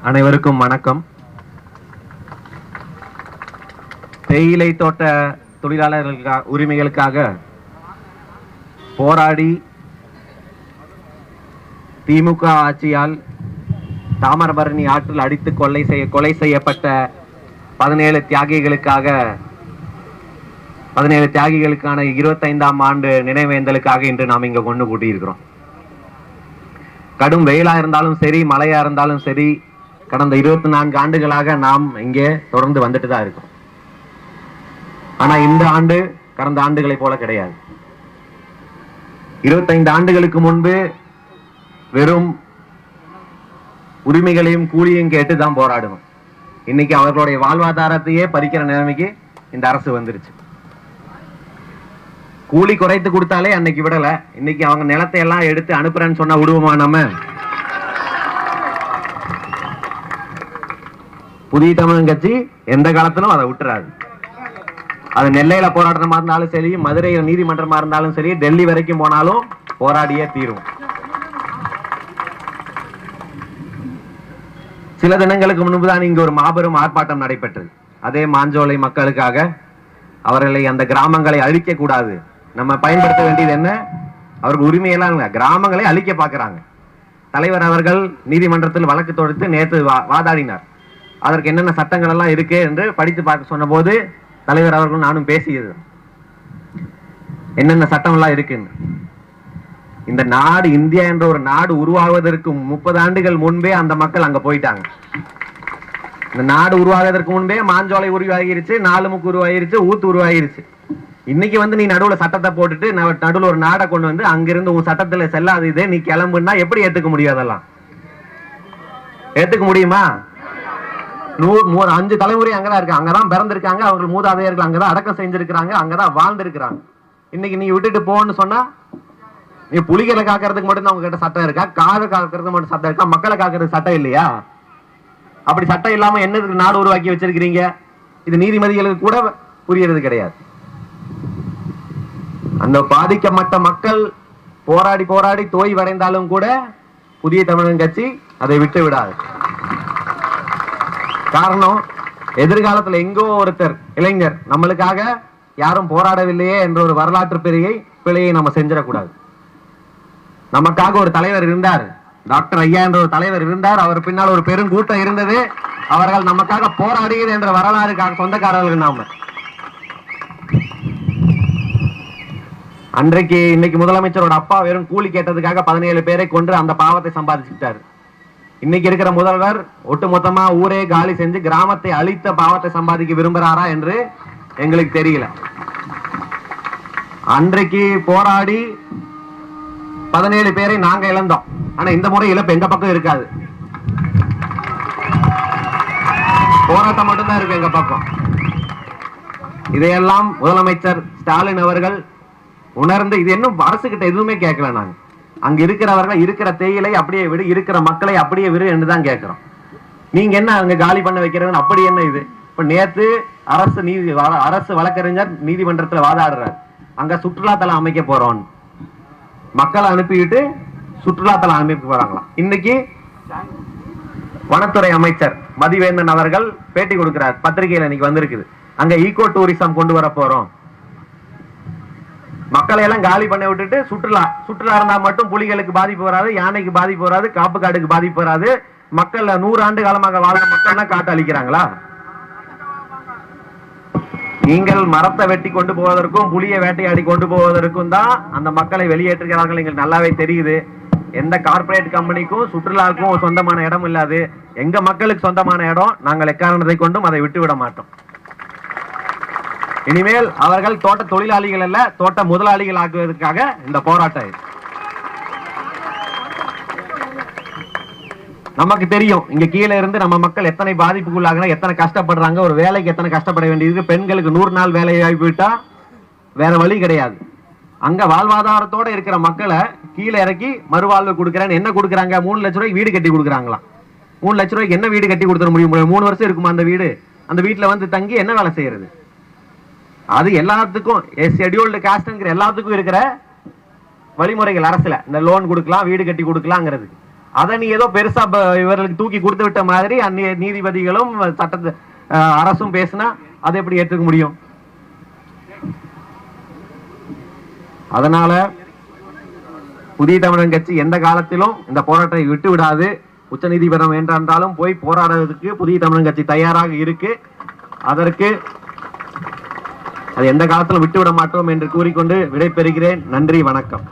அனைவருக்கும் வணக்கம். தேயிலை தோட்ட தொழிலாளர்களுக்காக உரிமைகளுக்காக போராடி திமுக ஆட்சியால் தாமரபரணி ஆற்றில் அடித்து கொலை செய்ய கொலை செய்யப்பட்ட பதினேழு தியாகிகளுக்காக பதினேழு தியாகிகளுக்கான இருபத்தைந்தாம் ஆண்டு நினைவேந்தலுக்காக இன்று நாம் இங்கே கொண்டு கூட்டியிருக்கிறோம் கடும் வெயிலா இருந்தாலும் சரி மழையா இருந்தாலும் சரி கடந்த இருபத்தி நான்கு ஆண்டுகளாக நாம் இங்கே தொடர்ந்து வந்துட்டு தான் இருக்கோம். ஆனா இந்த ஆண்டு கடந்த ஆண்டுகளை போல கிடையாது. இருபத்தைந்து ஆண்டுகளுக்கு முன்பு வெறும் உரிமைகளையும் கூலியும் கேட்டு தான் போராடணும் இன்னைக்கு அவர்களுடைய வாழ்வாதாரத்தையே பறிக்கிற நிலைமைக்கு இந்த அரசு வந்துருச்சு. கூலி குறைத்து கொடுத்தாலே அன்னைக்கு விடல. இன்னைக்கு அவங்க நிலத்தை எல்லாம் எடுத்து அனுப்புறேன்னு சொன்னா விடுவோமா நம்ம? புதிய தமிழன் கட்சி எந்த காலத்திலும் அதை விட்டுறாது. அது நெல்லையில போராட்டமா இருந்தாலும் சரி மதுரையில் நீதிமன்றமா இருந்தாலும் சரி டெல்லி வரைக்கும் போனாலும் போராடியே தீரும். சில தினங்களுக்கு முன்புதான் இங்கு ஒரு மாபெரும் ஆர்ப்பாட்டம் நடைபெற்றது. அதே மாஞ்சோலை மக்களுக்காக அவர்களை அந்த கிராமங்களை அழிக்க கூடாது. நம்ம பயன்படுத்த வேண்டியது என்ன? அவர்கள் உரிமையெல்லாம் இல்ல கிராமங்களை அழிக்க பாக்குறாங்க தலைவர் அவர்கள் நீதிமன்றத்தில் வழக்கு தொடுத்து நேற்று வா- வாதாடினார். அதற்கு என்னென்ன சட்டங்கள் எல்லாம் இருக்கு என்று படித்து பார்க்க சொன்னபோது தலைவர் அவர்கள் நானும் பேசியது. என்னென்ன சட்டம் எல்லாம் இருக்குன்னு. இந்த நாடு இந்தியா என்ற ஒரு நாடு உருவாவதற்கு முப்பது ஆண்டுகள் முன்பே அந்த மக்கள் அங்க போயிட்டாங்க. இந்த நாடு உருவாகுவதற்கு முன்பே மாஞ்சோலை உருவாகிருச்சு நாலுமுக்கு உருவாகிருச்சு ஊத்து உருவாகிருச்சு. இன்னைக்கு வந்து நீ நடுவுல சட்டத்தை போட்டுட்டு நடுவில் ஒரு நாடை கொண்டு வந்து அங்கிருந்து உன் சட்டத்துல செல்லாது இது நீ கிளம்புன்னா எப்படி ஏத்துக்க முடியும் அதெல்லாம்? ஏத்துக்க முடியுமா? நூறு அஞ்சு தலைமுறை அங்கதான் இருக்கு. அங்கதான் பிறந்திருக்காங்க. அவங்க மூதாதையர்கள் அங்கதான் அடக்கம் செஞ்சிருக்கிறாங்க. அங்கதான் வாழ்ந்திருக்கிறாங்க. இன்னைக்கு நீ விட்டுட்டு போன்னு சொன்னா நீ புலிகளை காக்கிறதுக்கு மட்டும் தான் உங்ககிட்ட சட்டம் இருக்கா? காதை காக்கிறதுக்கு மட்டும் சட்டம் இருக்கா? மக்களை காக்கிறதுக்கு சட்டம் இல்லையா? அப்படி சட்டம் இல்லாம என்னதுக்கு நாடு உருவாக்கி வச்சிருக்கிறீங்க? இது நீதிமதிகளுக்கு கூட புரியறது கிடையாது. அந்த பாதிக்கப்பட்ட மக்கள் போராடி போராடி தோய் வடைந்தாலும் கூட புதிய தமிழன் கட்சி அதை விட்டு விடாது காரணம் எதிர்காலத்துல எங்கோ ஒருத்தர் இளைஞர் நம்மளுக்காக யாரும் போராடவில்லையே என்ற ஒரு வரலாற்று பிழையை பிழையை நம்ம செஞ்சிடக்கூடாது. நமக்காக ஒரு தலைவர் இருந்தார். டாக்டர் ஐயா என்ற ஒரு தலைவர் இருந்தார். அவர் பின்னால் ஒரு பெருங்கூட்டம் இருந்தது. அவர்கள் நமக்காக போராடியது என்ற வரலாறுக்காக சொந்தக்காரர்கள் நாம. அன்றைக்கு இன்னைக்கு முதலமைச்சரோட அப்பா வெறும் கூலி கேட்டதுக்காக பதினேழு பேரை கொண்டு அந்த பாவத்தை சம்பாதிச்சுட்டாரு இன்னைக்கு இருக்கிற முதல்வர் ஒட்டுமொத்தமா ஊரே காலி செஞ்சு கிராமத்தை அழித்த பாவத்தை சம்பாதிக்க விரும்புறாரா என்று எங்களுக்கு தெரியல. அன்றைக்கு போராடி பதினேழு பேரை நாங்க இழந்தோம். ஆனா இந்த முறை இழப்பு எங்க பக்கம் இருக்காது. போராட்டம் மட்டும்தான் இருக்கு எங்க பக்கம். இதையெல்லாம் முதலமைச்சர் ஸ்டாலின் அவர்கள் உணர்ந்து இது இன்னும் அரசு கிட்ட எதுவுமே கேட்கல நாங்க. அங்க இருக்கிறவர்கள் இருக்கிற தேயிலை அப்படியே விடு இருக்கிற மக்களை அப்படியே விடு என்று தான் கேட்கிறோம். நீங்க என்ன அங்க காலி பண்ண வைக்கிறதுன்னு அப்படி என்ன இது? இப்ப நேத்து அரசு நீதி அரசு வழக்கறிஞர் நீதிமன்றத்துல வாதாடுறார். அங்க சுற்றுலாத்தலம் அமைக்க போறோம் மக்களை அனுப்பிவிட்டு சுற்றுலாத்தலம் அமைக்க போறாங்களாம். இன்னைக்கு வனத்துறை அமைச்சர் மதிவேந்தன் அவர்கள் பேட்டி கொடுக்கிறார். பத்திரிகையில இன்னைக்கு வந்திருக்குது. அங்க ஈகோ டூரிசம் கொண்டு வர போறோம். மக்களை எல்லாம் காலி பண்ண விட்டுட்டு சுற்றுலா சுற்றுலா இருந்தா மட்டும் புலிகளுக்கு பாதிப்பு வராது யானைக்கு பாதிப்பு வராது காப்பு காடுக்கு பாதிப்பு வராது. மக்கள் நூறு ஆண்டு காலமாக வாழ்ந்த மக்கள் தான் காட்டு அழிக்கிறாங்களா நீங்கள் மரத்தை வெட்டி கொண்டு போவதற்கும் புலியை வேட்டையாடி கொண்டு போவதற்கும் தான் அந்த மக்களை வெளியேற்றுகிறார்கள் எங்களுக்கு நல்லாவே தெரியுது. எந்த கார்ப்பரேட் கம்பெனிக்கும் சுற்றுலாவுக்கும் சொந்தமான இடம் இல்லாது. எங்க மக்களுக்கு சொந்தமான இடம் நாங்கள் எக்காரணத்தை கொண்டும் அதை விட்டு விட மாட்டோம். இனிமேல் அவர்கள் தோட்ட தொழிலாளிகள் அல்ல தோட்ட முதலாளிகள் ஆக்குவதற்காக இந்த போராட்டம் நமக்கு தெரியும் இங்க கீழே இருந்து நம்ம மக்கள் எத்தனை பாதிப்புக்குள்ளாக எத்தனை கஷ்டப்படுறாங்க ஒரு வேலைக்கு எத்தனை கஷ்டப்பட வேண்டியது பெண்களுக்கு நூறு நாள் வேலை வாய்ப்பு விட்டா வேற வழி கிடையாது. அங்க வாழ்வாதாரத்தோட இருக்கிற மக்களை கீழே இறக்கி மறுவாழ்வு கொடுக்குறேன்னு என்ன கொடுக்குறாங்க? மூணு லட்ச ரூபாய்க்கு வீடு கட்டி கொடுக்குறாங்களா மூணு லட்ச ரூபாய்க்கு என்ன வீடு கட்டி கொடுத்துட முடியும்? மூணு வருஷம் இருக்குமா அந்த வீடு? அந்த வீட்டில் வந்து தங்கி என்ன வேலை செய்யறது? அது எல்லாத்துக்கும் ஷெட்யூல்டு காஸ்ட்ங்கிற எல்லாத்துக்கும் இருக்கிற வழிமுறைகள் அரசுல. இந்த லோன் கொடுக்கலாம் வீடு கட்டி கொடுக்கலாங்கிறது. அதை நீ ஏதோ பெருசா இவர்களுக்கு தூக்கி கொடுத்து விட்ட மாதிரி அந்நிய நீதிபதிகளும் சட்ட அரசும் பேசினா அதை எப்படி ஏற்றுக்க முடியும்? அதனால புதிய தமிழன் கட்சி எந்த காலத்திலும் இந்த போராட்டத்தை விட்டு விடாது உச்ச வேண்டாம் என்றாலும் போய் போராடுறதுக்கு புதிய தமிழன் கட்சி தயாராக இருக்கு. அதற்கு அது எந்த காலத்திலும் விட்டுவிட மாட்டோம் என்று கூறிக்கொண்டு விடைபெறுகிறேன். நன்றி வணக்கம்.